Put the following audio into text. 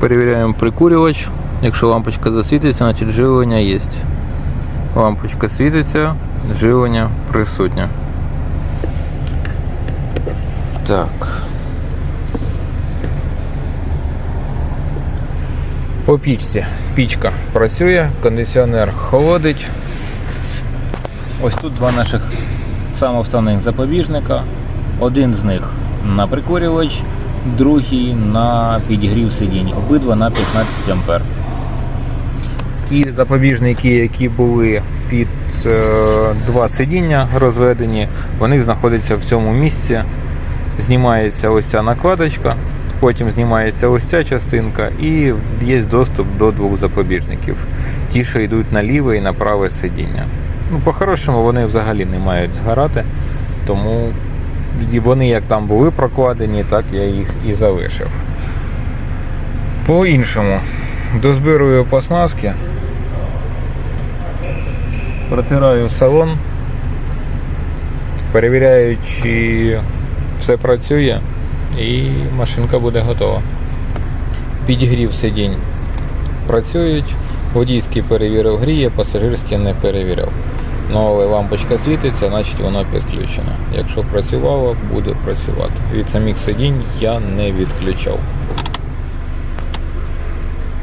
Перевіряємо прикурювач. Якщо лампочка засвітиться, значить живлення є. Лампочка світиться, живлення присутнє. Так. По пічці. Пічка працює, кондиціонер холодить. Ось тут два наших самовставних запобіжника. Один з них на прикурювач, другий на підігрів сидінь. Обидва на 15 ампер. Ті запобіжники, які були під е, два сидіння розведені, вони знаходяться в цьому місці. Знімається ось ця накладочка, потім знімається ось ця частинка і є доступ до двох запобіжників. Ті, що йдуть на ліве і на праве сидіння. Ну, по-хорошому вони взагалі не мають згорати, тому вони як там були прокладені, так я їх і залишив. По-іншому, дозбирую пластмаски, протираю салон, перевіряю, чи все працює, і машинка буде готова. Підігрів сидінь працюють, водійський перевірив гріє, пасажирський не перевіряв. Але лампочка світиться, значить воно підключено. Якщо працювало, буде працювати. Від самих сидінь я не відключав.